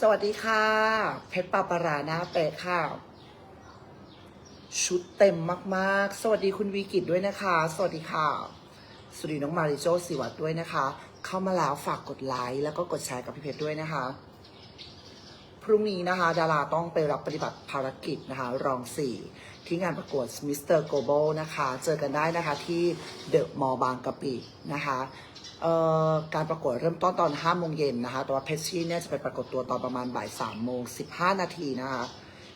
สวัสดีค่ะ เพชรปาปาราหน้าเป๊ะค่ะ ชุดเต็มมากๆ สวัสดีคุณวีกิตด้วยนะคะ สวัสดีค่ะ สวัสดีน้องมาริโจสิวัตด้วยนะคะ เข้ามาแล้วฝากกดไลค์แล้วก็กดแชร์กับพี่เพชรด้วยนะคะ พรุ่งนี้นะคะ ดาราต้องไปรับปฏิบัติภารกิจนะคะ รองสี่ที่งานประกวดมิสเตอร์โกลบอลนะคะ เจอกันได้นะคะที่เดอะมอลล์บางกะปินะคะ การประกวดเริ่มต้นตอน5โมงเย็นนะคะ แต่ว่าเพชรชี่เนี่ยจะไปปรากฏตัวตอนประมาณบ่าย3โมง15 นาทีนะคะ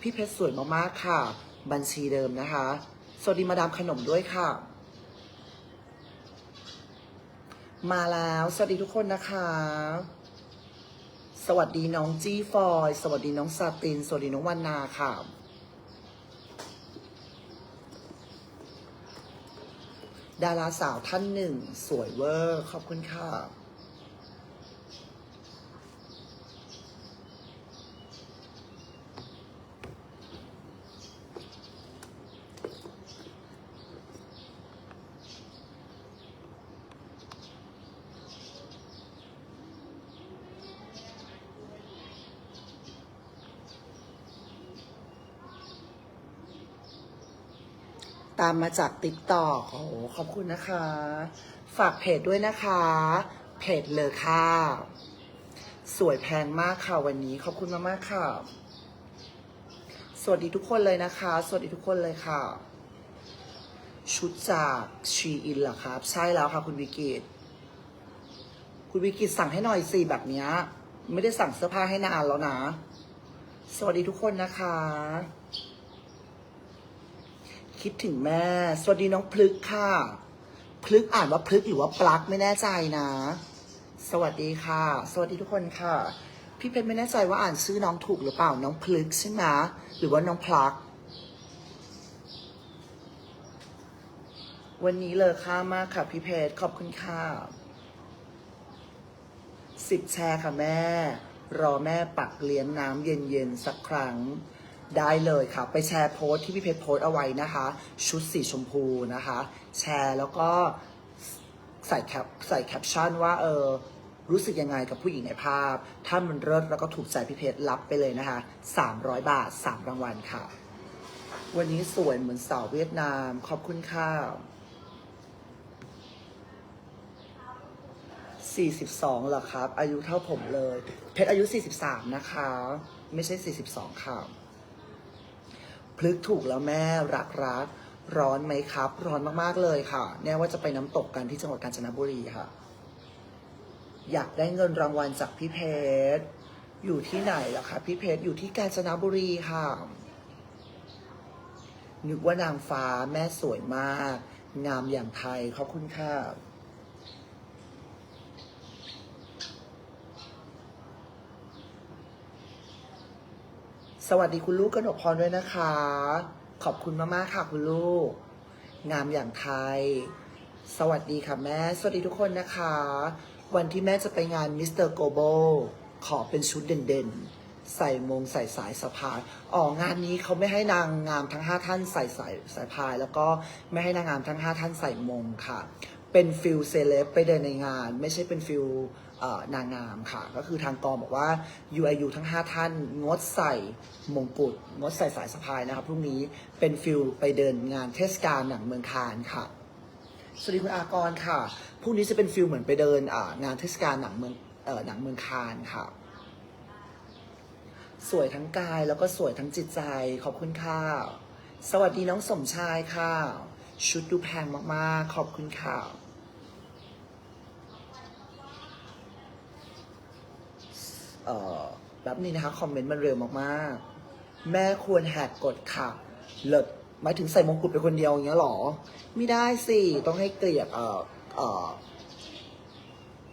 พี่เพชรสวยมากๆค่ะ บัญชีเดิมนะคะ สวัสดีมาดามขนมด้วยค่ะ มาแล้ว สวัสดีทุกคนนะคะ สวัสดีน้องจี้ฟอย สวัสดีน้องซาติน สวัสดีน้องวันนาค่ะ ดาราสาวท่านหนึ่ง สวยเวอร์ ขอบคุณค่ะ ตามมาจากติ๊กต็อกโอ้โหขอบคุณนะคะ ฝากเพจด้วยนะคะ เพจเลอค่ะ สวยแพงมากค่ะวันนี้ ขอบคุณมากๆค่ะ สวัสดีทุกคนเลยนะคะ สวัสดีทุกคนเลยค่ะ ชุดจากชีอินเหรอครับ ใช่แล้วค่ะคุณวิกิตคุณวิกิตสั่งให้หน่อยสิแบบนี้ไม่ได้สั่งเสื้อผ้าให้นานแล้วนะ สวัสดีทุกคนนะคะ คิดถึงแม่ สวัสดีน้องพลึกค่ะ พลึกอ่านว่าพลึกหรือว่าปลักไม่แน่ใจนะ สวัสดีค่ะ สวัสดีทุกคนค่ะ พี่เพชรไม่แน่ใจว่าอ่านชื่อน้องถูกหรือเปล่า น้องพลึกใช่ไหมหรือว่าน้องพลัก วันนี้เลยค่ามากค่ะพี่เพชรขอบคุณค่ะสิบแชร์ค่ะแม่ รอแม่ปักเลี้ยงน้ำเย็นๆสักครั้ง ได้เลยค่ะ ไปแชร์โพสต์ที่พี่เพชรโพสต์เอาไว้นะคะ ชุดสีชมพูนะคะ แชร์แล้วก็ใส่แคปใส่แคปชั่นว่าเออรู้สึกยังไงกับผู้หญิงในภาพ ถ้ามันเลิศแล้วก็ถูกใจพี่เพชรรับไปเลยนะคะ 300 บาท 3 รางวัลค่ะ วันนี้สวยเหมือนสาวเวียดนาม ขอบคุณค่ะ42เหรอครับ อายุเท่าผมเลย เพชรอายุ 43 นะคะ ไม่ใช่ 42 ค่ะ พลึกถูกแล้วแม่รักรักร้อนไหมครับ ร้อนมากๆเลยค่ะ เนี่ยว่าจะไปน้ำตกกันที่จังหวัดกาญจนบุรีค่ะ อยากได้เงินรางวัลจากพี่เพชรอยู่ที่ไหนล่ะคะพี่เพชรอยู่ที่กาญจนบุรีค่ะนึกว่านางฟ้าแม่สวยมาก งามอย่างไทยขอบคุณค่ะ สวัสดีคุณลูกกนกพรด้วยนะคะ ขอบคุณมากๆค่ะคุณลูก งามอย่างไทย สวัสดีค่ะแม่ สวัสดีทุกคนนะคะ วันที่แม่จะไปงานมิสเตอร์โกโบขอเป็นชุดเด่นๆ ใส่มงใส่สายสะพายอ๋องานนี้เขาไม่ให้นางงามทั้ง 5 ท่านใส่สายสายพาย แล้วก็ไม่ให้นางงามทั้ง 5 ท่านใส่มงค่ะ เป็นฟิลเซเลบไปเดินในงาน ไม่ใช่เป็นฟิล นางงามค่ะ ก็คือทางกองบอกว่า UIU ทั้ง 5 ท่าน งดใส่มงกุฎงดใส่สายสะพายนะครับพรุ่งนี้เป็นฟิลไปเดินงานเทศกาลหนังเมืองคานค่ะสวัสดีคุณอากรค่ะพรุ่งนี้จะเป็นฟิลเหมือนไปเดินงานเทศกาลหนังเมืองหนังเมืองคานค่ะ สวยทั้งกายแล้วก็สวยทั้งจิตใจขอบคุณค่ะสวัสดีน้องสมชายค่ะ ชุดดูแพงมากๆ ขอบคุณค่ะ เอ่อแบบนี้นะคะ คอมเมนต์มันเร็วมากๆ แม่ควรแหกกฎค่ะ เลิศหมายถึงใส่มงกุฎไปคนเดียวอย่างเงี้ยหรอ ไม่ได้สิ ต้องให้เกียรติเอ่อเอ่อ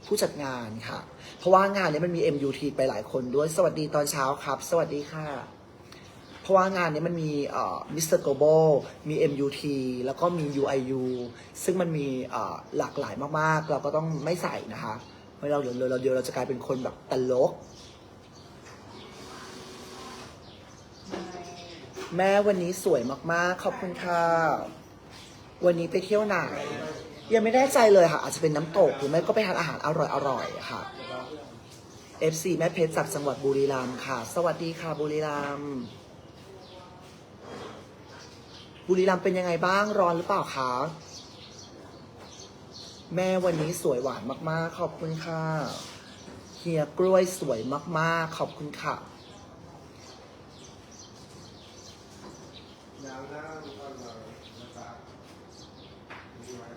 ผู้จัดงานค่ะ เพราะว่างานเนี้มันมี MUT ไปหลายคนด้วย สวัสดีตอนเช้าครับ สวัสดีค่ะ เพราะว่างานนี้มันมีเอ่อมิสเตอร์โกโบมี MUT แล้วก็มี UIU ซึ่งมันมีเอ่อหลากหลายมากๆ เราก็ต้องไม่ใส่นะคะเพราะเราเดี๋ยวเราเดี๋ยวเราจะกลายเป็นคนแบบตลก แม่วันนี้สวยมากๆ ขอบคุณค่ะ วันนี้ไปเที่ยวไหน ยังไม่แน่ใจเลยค่ะ อาจจะเป็นน้ำตกหรือไม่ก็ไปทานอาหารอร่อยๆค่ะ FC แม่เพชรจากจังหวัดบุรีรัมย์ค่ะ สวัสดีค่ะบุรีรัมย์บุรีรัมย์เป็นยังไงบ้างร้อนหรือเปล่าคะแม่วันนี้สวยหวานมากๆ ขอบคุณค่ะเฮียกล้วยสวยมากๆ ขอบคุณค่ะ ยาวหน้าก่อนเลยนะครับดูไว้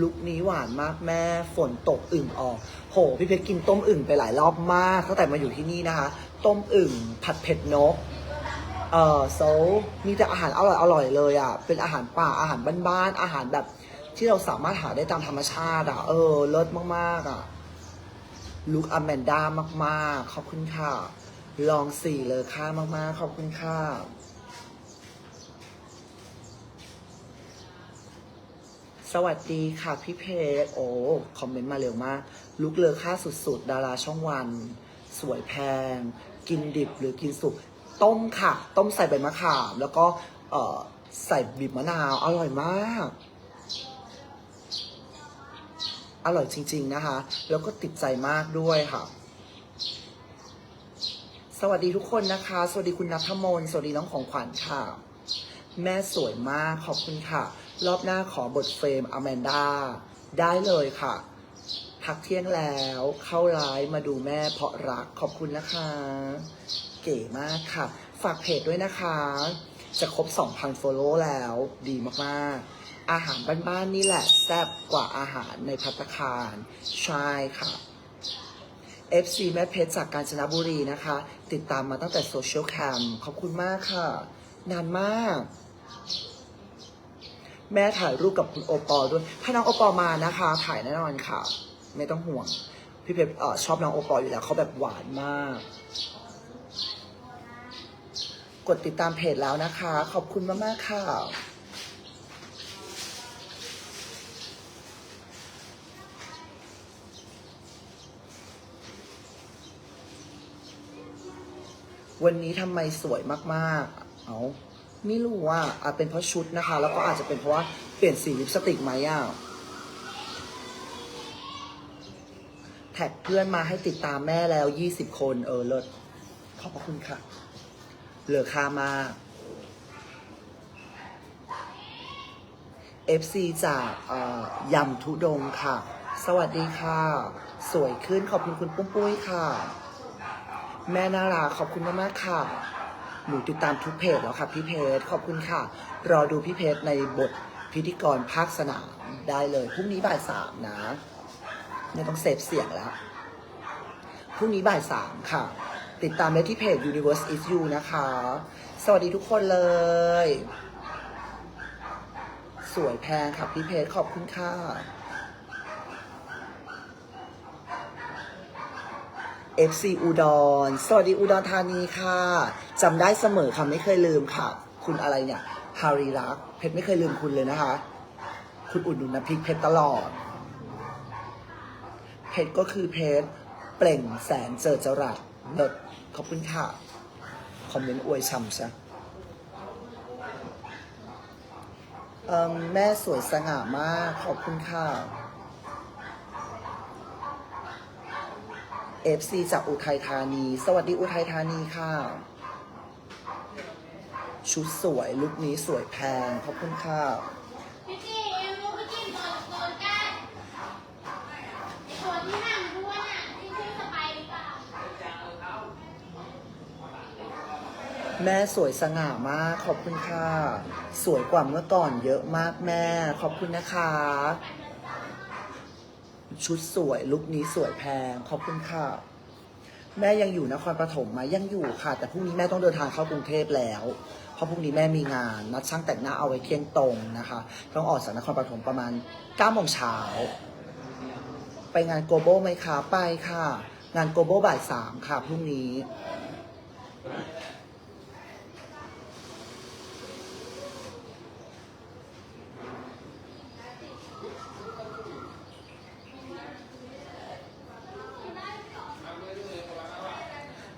ลุกนี้หวานมากแม่ฝนตกอึ่งออก โห พี่เพชรกินต้มอึ่งไปหลายรอบมากตั้งแต่มาอยู่ที่นี่นะคะ ต้มอึ่งผัดเผ็ดนก เอ่อโซมีแต่อาหารอร่อยอร่อยเลยอะ เป็นอาหารป่าอาหารบ้านๆอาหารแบบที่เราสามารถหาได้ตามธรรมชาติอะ เออเลิศมากๆอะลุกอแมนด้ามากๆ ขอบคุณค่ะ ลองสี่เลยค่ามาก ๆ ขอบคุณค่ะสวัสดีค่ะพี่เพชรโอ้คอมเมนต์มาเร็วมาก ลุกเลอค่าสุด ๆ ดาราช่องวัน สวยแพง กินดิบหรือกินสุก ต้มค่ะ ต้มใส่ใบมะขาม แล้วก็ใส่บีบมะนาว อร่อยมาก อร่อยจริง ๆ นะคะ แล้วก็ติดใจมากด้วยค่ะ วัสดีทุกคนนะคะ สวัสดีคุณนัทมน สวัสดีน้องของขวัญค่ะ แม่สวยมาก ขอบคุณค่ะ รอบหน้าขอบทเฟรมอแมนดาได้เลยค่ะพักเที่ยงแล้ว เข้าไลฟ์มาดูแม่เพราะรัก ขอบคุณนะคะ เก๋มากค่ะ ฝากเพจด้วยนะคะ จะครบ 2,000 follow แล้ว ดีมากๆ อาหารบ้านๆนี่แหละ แซ่บกว่าอาหารในพัตคาร ใช่ค่ะ FC แม่เพชรจากกาญจนบุรีนะคะ ติดตามมาตั้งแต่โซเชียลแคมขอบคุณมากค่ะ นานมาก แม่ถ่ายรูปกับคุณโอปอล์ด้วย ถ้าน้องโอปอล์มานะคะ ถ่ายแน่นอนค่ะ ไม่ต้องห่วง พี่เพชรชอบน้องโอปอล์อยู่แล้วเขาแบบหวานมาก กดติดตามเพจแล้วนะคะ ขอบคุณมากๆค่ะ วันนี้ทำไมสวยมากๆ เอาไม่รู้ว่าอาจเป็นเพราะชุดนะคะ แล้วก็อาจจะเป็นเพราะว่าเปลี่ยนสีลิปสติกไหมอะแท็กเพื่อนมาให้ติดตามแม่แล้ว20คนเออเลิศขอบพระคุณค่ะ เหลือค่ามา FC จากยำทุดงค่ะ สวัสดีค่ะ สวยขึ้นขอบคุณคุณปุ้มปุ้ยค่ะ แม่นาราขอบคุณมากๆค่ะ หนูติดตามทุกเพจแล้วค่ะพี่เพจขอบคุณค่ะ รอดูพี่เพจในบทพิธีกรภาคสนามได้เลยพรุ่งนี้บ่ายสามนะไม่ต้องเซฟเสียงแล้วพรุ่งนี้บ่ายสามค่ะ ติดตามได้ที่เพจ Universe is you นะคะ สวัสดีทุกคนเลย สวยแพงค่ะพี่เพจขอบคุณค่ะ FC อุดร สวัสดีอุดรธานีค่ะจำได้เสมอค่ะไม่เคยลืมค่ะ คุณอะไรเนี่ยฮาริรัก เพชรไม่เคยลืมคุณเลยนะคะ คุณอุดหนุนน้ำพริกเพชรตลอด เพชรก็คือเพชรเปล่งแสนเจอจรัสเลิศขอบคุณค่ะ คอมเมนต์อวยช่ำซะเอิ่มแม่สวยสง่ามาก ขอบคุณค่ะ FC จากอุทัยธานี สวัสดีอุทัยธานีค่ะ ชุดสวยลุคนี้สวยแพงขอบคุณค่ะพี่จีเอ็มรู้พี่จีโดนโดนกันไอ้ตัวที่นั่งด้วยนะที่ชื่อไปหรือเปล่าแม่สวยสง่ามาก ขอบคุณค่ะ สวยกว่าเมื่อก่อนเยอะมากแม่ ขอบคุณนะคะ ชุดสวยลุคนี้สวยแพง ขอบคุณค่ะ แม่ยังอยู่นครปฐมไหมยังอยู่ค่ะ แต่พรุ่งนี้แม่ต้องเดินทางเข้ากรุงเทพแล้ว เพราะพรุ่งนี้แม่มีงาน นัดช่างแต่งหน้าเอาไว้เที่ยงตรงนะคะ ต้องออกจากนครปฐมประมาณ9โมงเช้าไปงานโกโบไหมคะไปค่ะ งานโกโบบ่ายสามค่ะพรุ่งนี้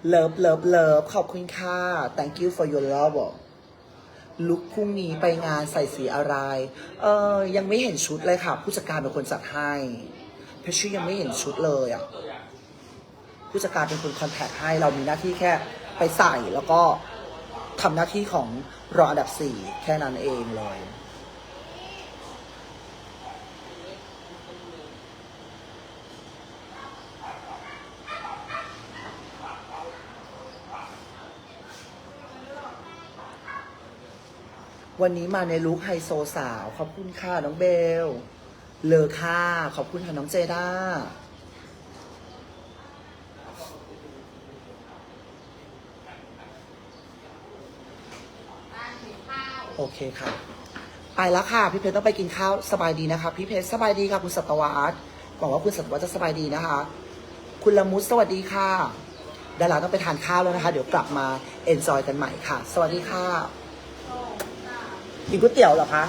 เลิฟเลิฟเลิฟขอบคุณค่ะ thank you for your love ลุกพรุ่งนี้ไปงานใส่สีอะไร เออยังไม่เห็นชุดเลยค่ะ ผู้จัดการเป็นคนจัดให้เพชรชี่ยังไม่เห็นชุดเลยอะผู้จัดการเป็นคนคอนแทคให้เรามีหน้าที่แค่ไปใส่แล้วก็ทำหน้าที่ของรออันดับสี่แค่นั้นเองเลย วันนี้มาในลุคไฮโซสาว ขอบคุณค่ะน้องเบล เลอค่ะ ขอบคุณค่ะน้องเจด้า โอเคค่ะ ไปแล้วค่ะ พี่เพชรต้องไปกินข้าว สบายดีนะคะ พี่เพชรสบายดีค่ะ คุณสัตวาร์ตหวังว่าคุณสัตวาร์จะสบายดีนะคะ คุณละมุสสวัสดีค่ะดาราต้องไปทานข้าวแล้วนะคะ เดี๋ยวกลับมาเอนจอยกันใหม่ค่ะ สวัสดีค่ะ กินก๋วยเตี๋ยวเหรอคะ